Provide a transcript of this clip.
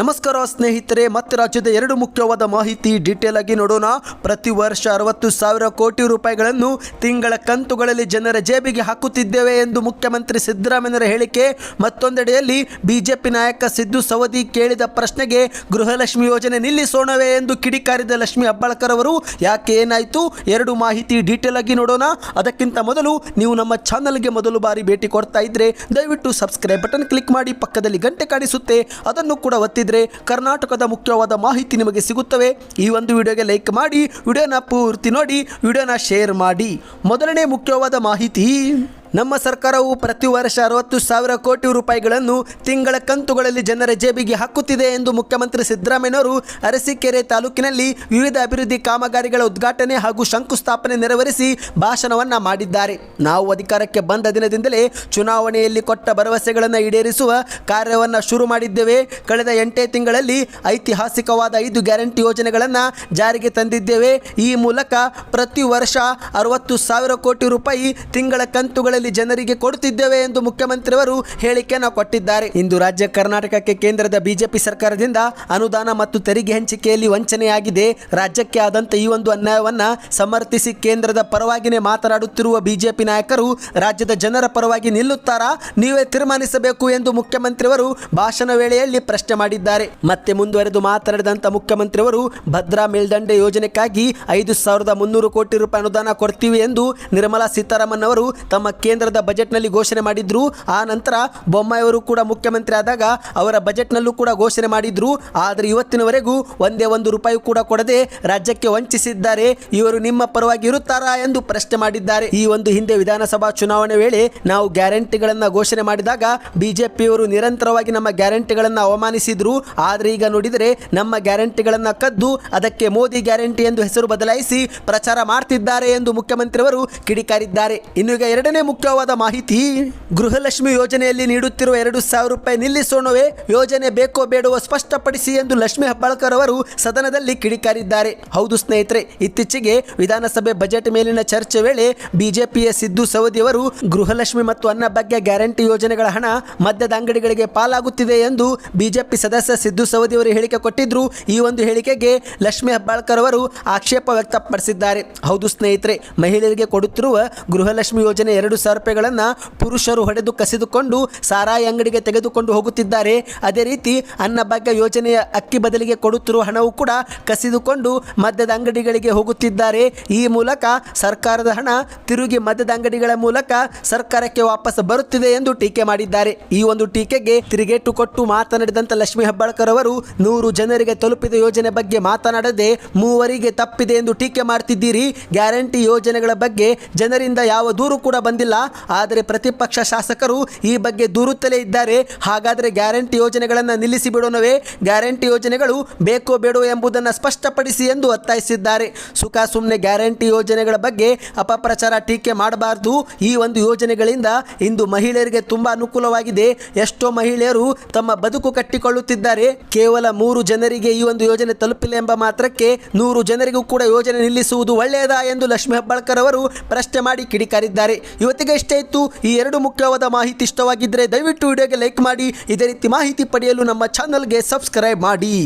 ನಮಸ್ಕಾರ ಸ್ನೇಹಿತರೆ, ಮತ್ತೆ ರಾಜ್ಯದ ಎರಡು ಮುಖ್ಯವಾದ ಮಾಹಿತಿ ಡೀಟೇಲ್ ಆಗಿ ನೋಡೋಣ. ಪ್ರತಿ ವರ್ಷ ಅರವತ್ತು ಸಾವಿರ ಕೋಟಿ ರೂಪಾಯಿಗಳನ್ನು ತಿಂಗಳ ಕಂತುಗಳಲ್ಲಿ ಜನರ ಜೇಬಿಗೆ ಹಾಕುತ್ತಿದ್ದೇವೆ ಎಂದು ಮುಖ್ಯಮಂತ್ರಿ ಸಿದ್ದರಾಮಯ್ಯರ ಹೇಳಿಕೆ. ಮತ್ತೊಂದೆಡೆಯಲ್ಲಿ ಬಿಜೆಪಿ ನಾಯಕ ಸಿದ್ದು ಸವದಿ ಕೇಳಿದ ಪ್ರಶ್ನೆಗೆ ಗೃಹಲಕ್ಷ್ಮಿ ಯೋಜನೆ ನಿಲ್ಲಿಸೋಣವೇ ಎಂದು ಕಿಡಿಕಾರಿದ ಲಕ್ಷ್ಮಿ ಅಬ್ಬಾಳ್ಕರ್ ಅವರು, ಯಾಕೆ ಏನಾಯಿತು? ಎರಡು ಮಾಹಿತಿ ಡೀಟೇಲ್ ಆಗಿ ನೋಡೋಣ. ಅದಕ್ಕಿಂತ ಮೊದಲು ನೀವು ನಮ್ಮ ಚಾನಲ್ಗೆ ಮೊದಲು ಬಾರಿ ಭೇಟಿ ಕೊಡ್ತಾ ಇದ್ದರೆ ದಯವಿಟ್ಟು ಸಬ್ಸ್ಕ್ರೈಬ್ ಬಟನ್ ಕ್ಲಿಕ್ ಮಾಡಿ ಪಕ್ಕದಲ್ಲಿ ಗಂಟೆ ಕಾಣಿಸುತ್ತೆ. ಅದನ್ನು ಕೂಡ ಒತ್ತಿದ್ರೆ ಕರ್ನಾಟಕದ ಮುಖ್ಯವಾದ ಮಾಹಿತಿ ನಿಮಗೆ ಸಿಗುತ್ತವೆ. ಈ ಒಂದು ವಿಡಿಯೋಗೆ ಲೈಕ್ ಮಾಡಿ, ವಿಡಿಯೋನ ಪೂರ್ತಿ ನೋಡಿ, ವಿಡಿಯೋನ ಶೇರ್ ಮಾಡಿ. ಮೊದಲನೇ ಮುಖ್ಯವಾದ ಮಾಹಿತಿ. ನಮ್ಮ ಸರ್ಕಾರವು ಪ್ರತಿ ವರ್ಷ ಅರವತ್ತು ಸಾವಿರ ಕೋಟಿ ರೂಪಾಯಿಗಳನ್ನು ತಿಂಗಳ ಕಂತುಗಳಲ್ಲಿ ಜನರ ಜೇಬಿಗೆ ಹಾಕುತ್ತಿದೆ ಎಂದು ಮುಖ್ಯಮಂತ್ರಿ ಸಿದ್ದರಾಮಯ್ಯನವರು ಅರಸೀಕೆರೆ ತಾಲೂಕಿನಲ್ಲಿ ವಿವಿಧ ಅಭಿವೃದ್ಧಿ ಕಾಮಗಾರಿಗಳ ಉದ್ಘಾಟನೆ ಹಾಗೂ ಶಂಕುಸ್ಥಾಪನೆ ನೆರವೇರಿಸಿ ಭಾಷಣವನ್ನ ಮಾಡಿದ್ದಾರೆ. ನಾವು ಅಧಿಕಾರಕ್ಕೆ ಬಂದ ದಿನದಿಂದಲೇ ಚುನಾವಣೆಯಲ್ಲಿ ಕೊಟ್ಟ ಭರವಸೆಗಳನ್ನು ಈಡೇರಿಸುವ ಕಾರ್ಯವನ್ನು ಶುರು ಮಾಡಿದ್ದೇವೆ. ಕಳೆದ ಎಂಟೇ ತಿಂಗಳಲ್ಲಿ ಐತಿಹಾಸಿಕವಾದ ಐದು ಗ್ಯಾರಂಟಿ ಯೋಜನೆಗಳನ್ನು ಜಾರಿಗೆ ತಂದಿದ್ದೇವೆ. ಈ ಮೂಲಕ ಪ್ರತಿ ವರ್ಷ ಅರವತ್ತು ಸಾವಿರ ಕೋಟಿ ರೂಪಾಯಿ ತಿಂಗಳ ಕಂತುಗಳಲ್ಲಿ ಜನರಿಗೆ ಕೊಡುತ್ತಿದ್ದೇವೆ ಎಂದು ಮುಖ್ಯಮಂತ್ರಿಯವರು ಹೇಳಿಕೆಯನ್ನು ಕೊಟ್ಟಿದ್ದಾರೆ. ಇಂದು ರಾಜ್ಯ ಕರ್ನಾಟಕಕ್ಕೆ ಕೇಂದ್ರದ ಬಿಜೆಪಿ ಸರ್ಕಾರದಿಂದ ಅನುದಾನ ಮತ್ತು ತೆರಿಗೆ ಹಂಚಿಕೆಯಲ್ಲಿ ವಂಚನೆಯಾಗಿದೆ. ರಾಜ್ಯಕ್ಕೆ ಆದಂತ ಈ ಒಂದು ಅನ್ಯಾಯವನ್ನ ಸಮರ್ಥಿಸಿ ಕೇಂದ್ರದ ಪರವಾಗಿನೇ ಮಾತನಾಡುತ್ತಿರುವ ಬಿಜೆಪಿ ನಾಯಕರು ರಾಜ್ಯದ ಜನರ ಪರವಾಗಿ ನಿಲ್ಲುತ್ತಾರಾ? ನೀವೇ ತೀರ್ಮಾನಿಸಬೇಕು ಎಂದು ಮುಖ್ಯಮಂತ್ರಿಯವರು ಭಾಷಣ ವೇಳೆಯಲ್ಲಿ ಪ್ರಶ್ನೆ ಮಾಡಿದ್ದಾರೆ. ಮತ್ತೆ ಮುಂದುವರೆದು ಮಾತನಾಡಿದಂತ ಮುಖ್ಯಮಂತ್ರಿಯವರು ಭದ್ರಾ ಮೇಲ್ದಂಡೆ ಯೋಜನೆಗಾಗಿ ಐದು ಸಾವಿರದ ಮುನ್ನೂರು ಕೋಟಿ ರೂಪಾಯಿ ಅನುದಾನ ಕೊಡ್ತೀವಿ ಎಂದು ನಿರ್ಮಲಾ ಸೀತಾರಾಮನ್ ಅವರು ತಮ್ಮ ಕೇಂದ್ರದ ಬಜೆಟ್ನಲ್ಲಿ ಘೋಷಣೆ ಮಾಡಿದ್ರು. ಆ ನಂತರ ಬೊಮ್ಮಾಯಿಯವರು ಕೂಡ ಮುಖ್ಯಮಂತ್ರಿ ಆದಾಗ ಅವರ ಬಜೆಟ್ನಲ್ಲೂ ಕೂಡ ಘೋಷಣೆ ಮಾಡಿದ್ರು. ಆದರೆ ಇವತ್ತಿನವರೆಗೂ ಒಂದೇ ಒಂದು ರೂಪಾಯಿ ಕೂಡ ಕೊಡದೆ ರಾಜ್ಯಕ್ಕೆ ವಂಚಿಸಿದ್ದಾರೆ. ಇವರು ನಿಮ್ಮ ಪರವಾಗಿ ಇರುತ್ತಾರಾ ಎಂದು ಪ್ರಶ್ನೆ ಮಾಡಿದ್ದಾರೆ. ಈ ಒಂದು ಹಿಂದೆ ವಿಧಾನಸಭಾ ಚುನಾವಣೆ ವೇಳೆ ನಾವು ಗ್ಯಾರಂಟಿಗಳನ್ನ ಘೋಷಣೆ ಮಾಡಿದಾಗ ಬಿಜೆಪಿಯವರು ನಿರಂತರವಾಗಿ ನಮ್ಮ ಗ್ಯಾರಂಟಿಗಳನ್ನು ಅವಮಾನಿಸಿದ್ರು. ಆದರೆ ಈಗ ನೋಡಿದರೆ ನಮ್ಮ ಗ್ಯಾರಂಟಿಗಳನ್ನ ಕದ್ದು ಅದಕ್ಕೆ ಮೋದಿ ಗ್ಯಾರಂಟಿ ಎಂದು ಹೆಸರು ಬದಲಾಯಿಸಿ ಪ್ರಚಾರ ಮಾಡ್ತಿದ್ದಾರೆ ಎಂದು ಮುಖ್ಯಮಂತ್ರಿಯವರು ಕಿಡಿಕಾರಿದ್ದಾರೆ. ಇನ್ನು ಈಗ ಎರಡನೇ ಮುಖ್ಯವಾದ ಮಾಹಿತಿ. ಗೃಹಲಕ್ಷ್ಮಿ ಯೋಜನೆಯಲ್ಲಿ ನೀಡುತ್ತಿರುವ ಎರಡು ಸಾವಿರ ರೂಪಾಯಿ ನಿಲ್ಲಿಸೋಣವೇ, ಯೋಜನೆ ಬೇಕೋ ಬೇಡವೋ ಸ್ಪಷ್ಟಪಡಿಸಿ ಎಂದು ಲಕ್ಷ್ಮಿ ಹೆಬ್ಬಾಳ್ಕರ್ ಅವರು ಸದನದಲ್ಲಿ ಕಿಡಿಕಾರಿದ್ದಾರೆ. ಹೌದು ಸ್ನೇಹಿತರೆ, ಇತ್ತೀಚೆಗೆ ವಿಧಾನಸಭೆ ಬಜೆಟ್ ಮೇಲಿನ ಚರ್ಚೆ ವೇಳೆ ಬಿಜೆಪಿಯ ಸಿದ್ದು ಸವದಿ ಅವರು ಗೃಹಲಕ್ಷ್ಮಿ ಮತ್ತು ಅನ್ನಭಾಗ್ಯ ಗ್ಯಾರಂಟಿ ಯೋಜನೆಗಳ ಹಣ ಮದ್ಯದ ಅಂಗಡಿಗಳಿಗೆ ಪಾಲಾಗುತ್ತಿದೆ ಎಂದು ಬಿಜೆಪಿ ಸದಸ್ಯ ಸಿದ್ದು ಸವದಿ ಅವರು ಹೇಳಿಕೆ ಕೊಟ್ಟಿದ್ರು. ಈ ಒಂದು ಹೇಳಿಕೆಗೆ ಲಕ್ಷ್ಮಿ ಹೆಬ್ಬಾಳ್ಕರ್ ಅವರು ಆಕ್ಷೇಪ ವ್ಯಕ್ತಪಡಿಸಿದ್ದಾರೆ. ಹೌದು ಸ್ನೇಹಿತರೆ, ಮಹಿಳೆಯರಿಗೆ ಕೊಡುತ್ತಿರುವ ಗೃಹಲಕ್ಷ್ಮಿ ಯೋಜನೆ ಎರಡು ರೂಪಾಯಿಗಳನ್ನು ಪುರುಷರು ಹೊಡೆದು ಕಸಿದುಕೊಂಡು ಸಾರಾಯಿ ಅಂಗಡಿಗೆ ತೆಗೆದುಕೊಂಡು ಹೋಗುತ್ತಿದ್ದಾರೆ. ಅದೇ ರೀತಿ ಅನ್ನಭಾಗ್ಯ ಯೋಜನೆಯ ಅಕ್ಕಿ ಬದಲಿಗೆ ಕೊಡುತ್ತಿರುವ ಹಣವು ಕೂಡ ಕಸಿದುಕೊಂಡು ಮದ್ಯದ ಅಂಗಡಿಗಳಿಗೆ ಹೋಗುತ್ತಿದ್ದಾರೆ. ಈ ಮೂಲಕ ಸರ್ಕಾರದ ಹಣ ತಿರುಗಿ ಮದ್ಯದ ಅಂಗಡಿಗಳ ಮೂಲಕ ಸರ್ಕಾರಕ್ಕೆ ವಾಪಸ್ ಬರುತ್ತಿದೆ ಎಂದು ಟೀಕೆ ಮಾಡಿದ್ದಾರೆ. ಈ ಒಂದು ಟೀಕೆಗೆ ತಿರುಗೇಟು ಕೊಟ್ಟು ಮಾತನಾಡಿದಂತ ಲಕ್ಷ್ಮೀ ಹೆಬ್ಬಾಳ್ಕರ್ ಅವರು, ನೂರು ಜನರಿಗೆ ತಲುಪಿದ ಯೋಜನೆ ಬಗ್ಗೆ ಮಾತನಾಡದೆ ಮೂವರಿಗೆ ತಪ್ಪಿದೆ ಎಂದು ಟೀಕೆ ಮಾಡ್ತಿದ್ದೀರಿ. ಗ್ಯಾರಂಟಿ ಯೋಜನೆಗಳ ಬಗ್ಗೆ ಜನರಿಂದ ಯಾವ ದೂರು ಕೂಡ ಬಂದಿಲ್ಲ. ಆದರೆ ಪ್ರತಿಪಕ್ಷ ಶಾಸಕರು ಈ ಬಗ್ಗೆ ದೂರುತ್ತಲೇ ಇದ್ದಾರೆ. ಹಾಗಾದರೆ ಗ್ಯಾರಂಟಿ ಯೋಜನೆಗಳನ್ನು ನಿಲ್ಲಿಸಿ ಬಿಡೋಣವೇ ಗ್ಯಾರಂಟಿ ಯೋಜನೆಗಳು ಬೇಕೋ ಬೇಡೋ ಎಂಬುದನ್ನು ಸ್ಪಷ್ಟಪಡಿಸಿ ಎಂದು ಒತ್ತಾಯಿಸಿದ್ದಾರೆ. ಸುಖ ಸುಮ್ಮನೆ ಗ್ಯಾರಂಟಿ ಯೋಜನೆಗಳ ಬಗ್ಗೆ ಅಪಪ್ರಚಾರ ಟೀಕೆ ಮಾಡಬಾರದು. ಈ ಒಂದು ಯೋಜನೆಗಳಿಂದ ಇಂದು ಮಹಿಳೆಯರಿಗೆ ತುಂಬ ಅನುಕೂಲವಾಗಿದೆ. ಎಷ್ಟೋ ಮಹಿಳೆಯರು ತಮ್ಮ ಬದುಕು ಕಟ್ಟಿಕೊಳ್ಳುತ್ತಿದ್ದಾರೆ. ಕೇವಲ ಮೂರು ಜನರಿಗೆ ಈ ಒಂದು ಯೋಜನೆ ತಲುಪಿಲ್ಲ ಎಂಬ ಮಾತ್ರಕ್ಕೆ ನೂರು ಜನರಿಗೂ ಕೂಡ ಯೋಜನೆ ನಿಲ್ಲಿಸುವುದು ಒಳ್ಳೆಯದಾ ಎಂದು ಲಕ್ಷ್ಮೀ ಹೆಬ್ಬಾಳ್ಕರ್ ಅವರು ಪ್ರಶ್ನೆ ಮಾಡಿ ಕಿಡಿಕಾರಿದ್ದಾರೆ. ಇವತ್ತಿಗೆ ಇಷ್ಟೇ ಇತ್ತು, ಈ ಎರಡು ಮುಖ್ಯವಾದ ಮಾಹಿತಿ ಇಷ್ಟವಾಗಿದ್ದರೆ ದಯವಿಟ್ಟು ವಿಡಿಯೋಗೆ ಲೈಕ್ ಮಾಡಿ, ಇದೇ ರೀತಿ ಮಾಹಿತಿ ಪಡೆಯಲು ನಮ್ಮ ಚಾನಲ್ಗೆ ಸಬ್ಸ್ಕ್ರೈಬ್ ಮಾಡಿ.